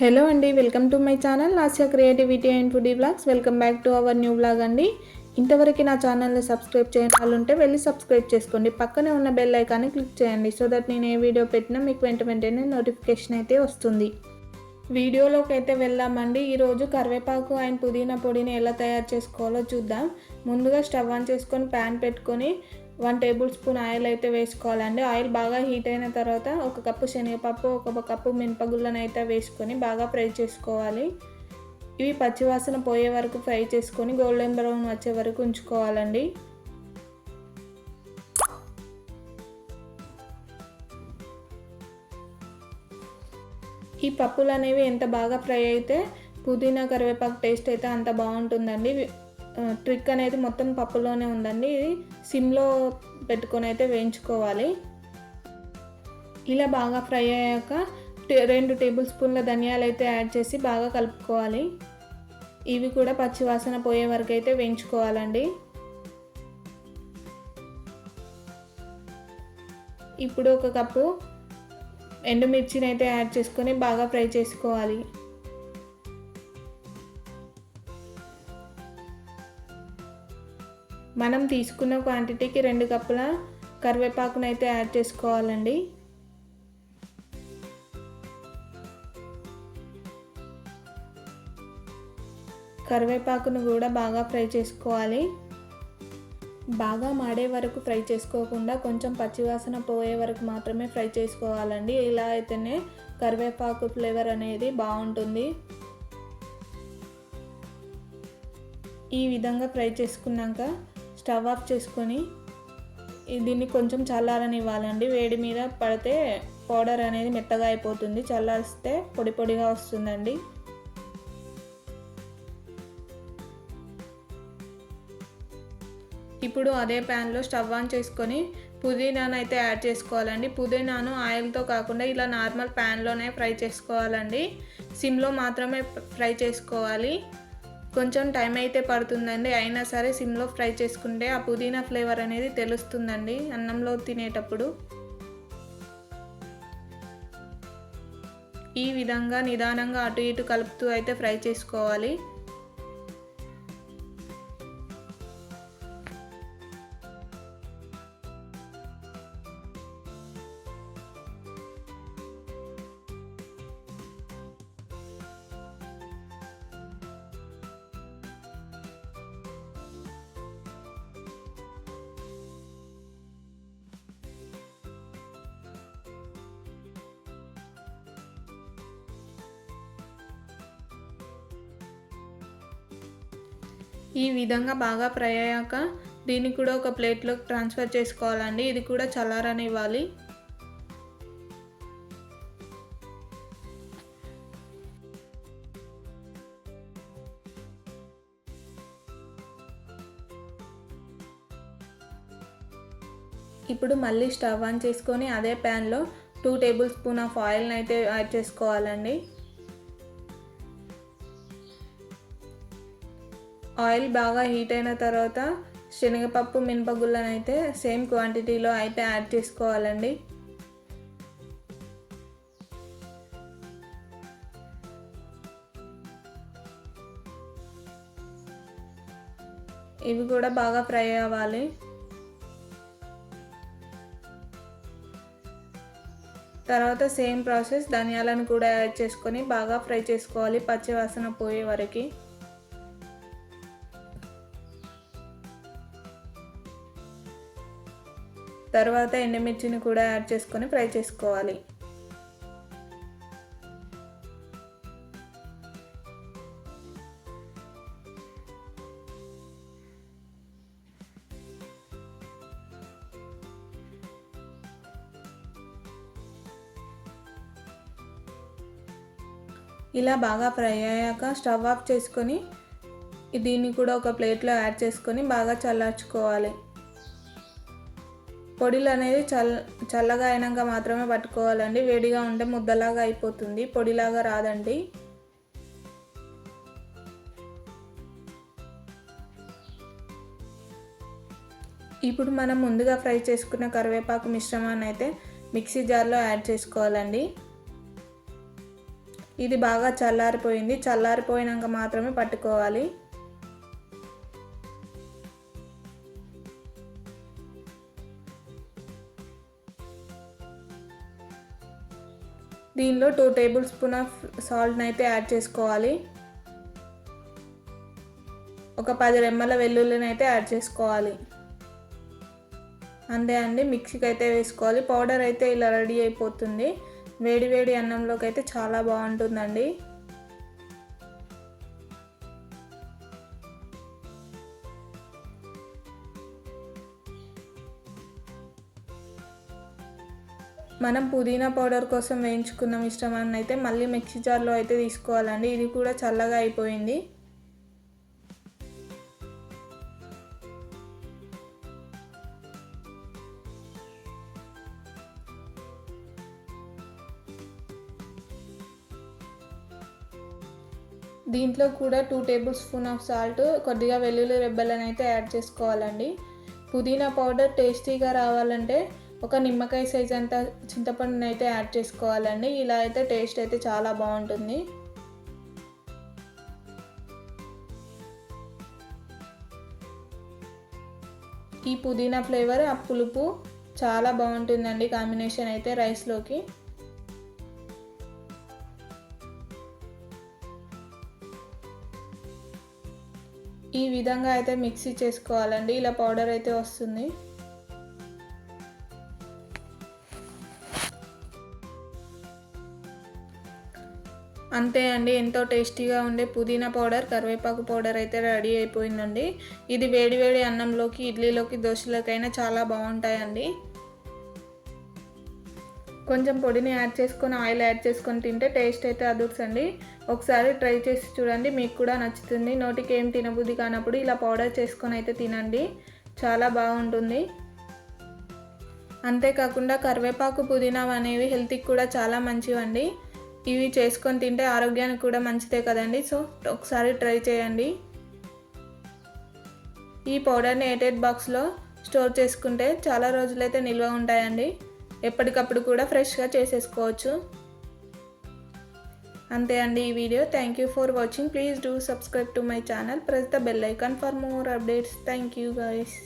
Hello అండి welcome to my channel Lasya creativity and foodie blogs welcome back to our new blog అండి. ఇంతవరకు నా ఛానల్ని subscribe చేయని వాళ్ళు ఉంటే వెళ్ళి సబ్స్క్రైబ్ చేసుకోండి. పక్కనే ఉన్న బెల్ ఐకాన్ని క్లిక్ చేయండి సో దట్ నేను ఏ వీడియో పెట్టినా మీకు వెంట వెంటనే నోటిఫికేషన్ అయితే వస్తుంది. వీడియోలోకి అయితే వెళ్దామండి. ఈరోజు కరివేపాకు అండ్ పుదీనా పొడిని ఎలా తయారు చేసుకోవాలో చూద్దాం. ముందుగా స్టవ్ ఆన్ చేసుకొని ప్యాన్ పెట్టుకొని వన్ టేబుల్ స్పూన్ ఆయిల్ అయితే వేసుకోవాలండి. ఆయిల్ బాగా హీట్ అయిన తర్వాత ఒక కప్పు శనగపప్పు ఒక కప్పు మినపగుళ్ళను అయితే వేసుకొని బాగా ఫ్రై చేసుకోవాలి. ఇవి పచ్చివాసన పోయే వరకు ఫ్రై చేసుకొని గోల్డెన్ బ్రౌన్ వచ్చే వరకు ఉంచుకోవాలండి. ఈ పప్పులు అనేవి ఎంత బాగా ఫ్రై అయితే పుదీనా కరివేపాకు టేస్ట్ అయితే అంత బాగుంటుందండి. ట్రిక్ అనేది మొత్తం పప్పులోనే ఉందండి. ఇది సిమ్లో పెట్టుకొని అయితే వేయించుకోవాలి. ఇలా బాగా ఫ్రై అయ్యాక రెండు టేబుల్ స్పూన్ల ధనియాలు అయితే యాడ్ చేసి బాగా కలుపుకోవాలి. ఇవి కూడా పచ్చివాసన పోయే వరకు అయితే వేయించుకోవాలండి. ఇప్పుడు ఒక కప్పు ఎండుమిర్చిని అయితే యాడ్ చేసుకొని బాగా ఫ్రై చేసుకోవాలి. మనం తీసుకున్న క్వాంటిటీకి రెండు కప్పుల కరివేపాకును అయితే యాడ్ చేసుకోవాలండి. కరివేపాకును కూడా బాగా ఫ్రై చేసుకోవాలి. బాగా మాడే వరకు ఫ్రై చేసుకోకుండా కొంచెం పచ్చివాసన పోయే వరకు మాత్రమే ఫ్రై చేసుకోవాలండి. ఇలా అయితేనే కరివేపాకు ఫ్లేవర్ అనేది బాగుంటుంది. ఈ విధంగా ఫ్రై చేసుకున్నాక స్టవ్ ఆఫ్ చేసుకొని దీన్ని కొంచెం చల్లారనివ్వాలండి. వేడి మీద పడితే పౌడర్ అనేది మెత్తగా అయిపోతుంది. చల్లారిస్తే పొడి పొడిగా వస్తుందండి. ఇప్పుడు అదే ప్యాన్లో స్టవ్ ఆన్ చేసుకొని పుదీనాను అయితే యాడ్ చేసుకోవాలండి. పుదీనాను ఆయిల్తో కాకుండా ఇలా నార్మల్ ప్యాన్లోనే ఫ్రై చేసుకోవాలండి. సిమ్లో మాత్రమే ఫ్రై చేసుకోవాలి. కొంచెం టైం అయితే పడుతుందండి. అయినా సరే సిమ్లో ఫ్రై చేసుకుంటే ఆ పుదీనా ఫ్లేవర్ అనేది తెలుస్తుందండి అన్నంలో తినేటప్పుడు. ఈ విధంగా నిదానంగా అటు ఇటు కలుపుతూ అయితే ఫ్రై చేసుకోవాలి. ఈ విధంగా బాగా ఫ్రై అయ్యాక దీన్ని కూడా ఒక ప్లేట్లోకి ట్రాన్స్ఫర్ చేసుకోవాలండి. ఇది కూడా చల్లారనివ్వాలి. ఇప్పుడు మళ్ళీ స్టవ్ ఆన్ చేసుకొని అదే ప్యాన్లో టూ టేబుల్ స్పూన్ ఆఫ్ ఆయిల్ని అయితే యాడ్ చేసుకోవాలండి. ఆయిల్ బాగా హీట్ అయిన తర్వాత శనగపప్పు మినపగుళ్ళను అయితే సేమ్ క్వాంటిటీలో అయితే యాడ్ చేసుకోవాలండి. ఇవి కూడా బాగా ఫ్రై అవ్వాలి. తర్వాత సేమ్ ప్రాసెస్ ధనియాలను కూడా యాడ్ చేసుకొని బాగా ఫ్రై చేసుకోవాలి పచ్చివాసన పోయే వరకు. తర్వాత ఎండుమిర్చిని కూడా యాడ్ చేసుకొని ఫ్రై చేసుకోవాలి. ఇలా బాగా ఫ్రై అయ్యాక స్టవ్ ఆఫ్ చేసుకొని దీన్ని కూడా ఒక ప్లేట్లో యాడ్ చేసుకొని బాగా చల్లార్చుకోవాలి. పొడిలు అనేది చల్ చల్లగా అయినాక మాత్రమే పట్టుకోవాలండి. వేడిగా ఉంటే ముద్దలాగా అయిపోతుంది. పొడిలాగా రాదండి. ఇప్పుడు మనం ముందుగా ఫ్రై చేసుకున్న కరివేపాకు మిశ్రమాన్ని అయితే మిక్సీ జార్లో యాడ్ చేసుకోవాలండి. ఇది బాగా చల్లారిపోయింది. చల్లారిపోయినాక మాత్రమే పట్టుకోవాలి. దీనిలో టూ టేబుల్ స్పూన్ ఆఫ్ సాల్ట్ని అయితే యాడ్ చేసుకోవాలి. ఒక పది రెమ్మల వెల్లుల్లిని అయితే యాడ్ చేసుకోవాలి. అంతే అండి మిక్సీకి అయితే వేసుకోవాలి. పౌడర్ అయితే ఇలా రెడీ అయిపోతుంది. వేడి వేడి అన్నంలోకి అయితే చాలా బాగుంటుందండి. మనం పుదీనా పౌడర్ కోసం వేయించుకున్న మిశ్రమాన్ని అయితే మళ్ళీ మిక్సీ జార్లో అయితే తీసుకోవాలండి. ఇది కూడా చల్లగా అయిపోయింది. దీంట్లో కూడా two table spoon of salt కొద్దిగా వెల్లుల్లి రెబ్బలను అయితే యాడ్ చేసుకోవాలండి. పుదీనా పౌడర్ టేస్టీగా రావాలంటే ఒక నిమ్మకాయ సైజ్ అంత చింతపండుని అయితే యాడ్ చేసుకోవాలండి. ఇలా అయితే టేస్ట్ అయితే చాలా బాగుంటుంది. ఈ పుదీనా ఫ్లేవర్ ఆ పులుపు చాలా బాగుంటుందండి కాంబినేషన్ అయితే రైస్లోకి ఈ విధంగా అయితే మిక్సీ చేసుకోవాలండి. ఇలా పౌడర్ అయితే వస్తుంది. అంతే అండి ఎంతో టేస్టీగా ఉండే పుదీనా పౌడర్ కరివేపాకు పౌడర్ అయితే రెడీ అయిపోయిందండి. ఇది వేడివేడి అన్నంలోకి ఇడ్లీలోకి దోశలోకైనా చాలా బాగుంటాయండి. కొంచెం పొడిని యాడ్ చేసుకొని ఆయిల్ యాడ్ చేసుకొని తింటే టేస్ట్ అయితే అదుర్సండి. ఒకసారి ట్రై చేసి చూడండి మీకు కూడా నచ్చుతుంది. నోటికి ఏం తినబుద్ధి కానప్పుడు ఇలా పౌడర్ చేసుకొని అయితే తినండి. చాలా బాగుంటుంది. అంతేకాకుండా కరివేపాకు పుదీనా అనేవి హెల్త్కి కూడా చాలా మంచివండి. ఇవి చేసుకొని తింటే ఆరోగ్యానికి కూడా మంచిదే కదండి. సో ఒకసారి ట్రై చేయండి. ఈ పౌడర్ని ఎయిటెడ్ బాక్స్లో స్టోర్ చేసుకుంటే చాలా రోజులైతే నిల్వ ఉంటాయండి. ఎప్పటికప్పుడు కూడా ఫ్రెష్గా చేసేసుకోవచ్చు. అంతే అండి ఈ video. Thank you for watching please do subscribe to my channel press the bell icon for more updates thank you guys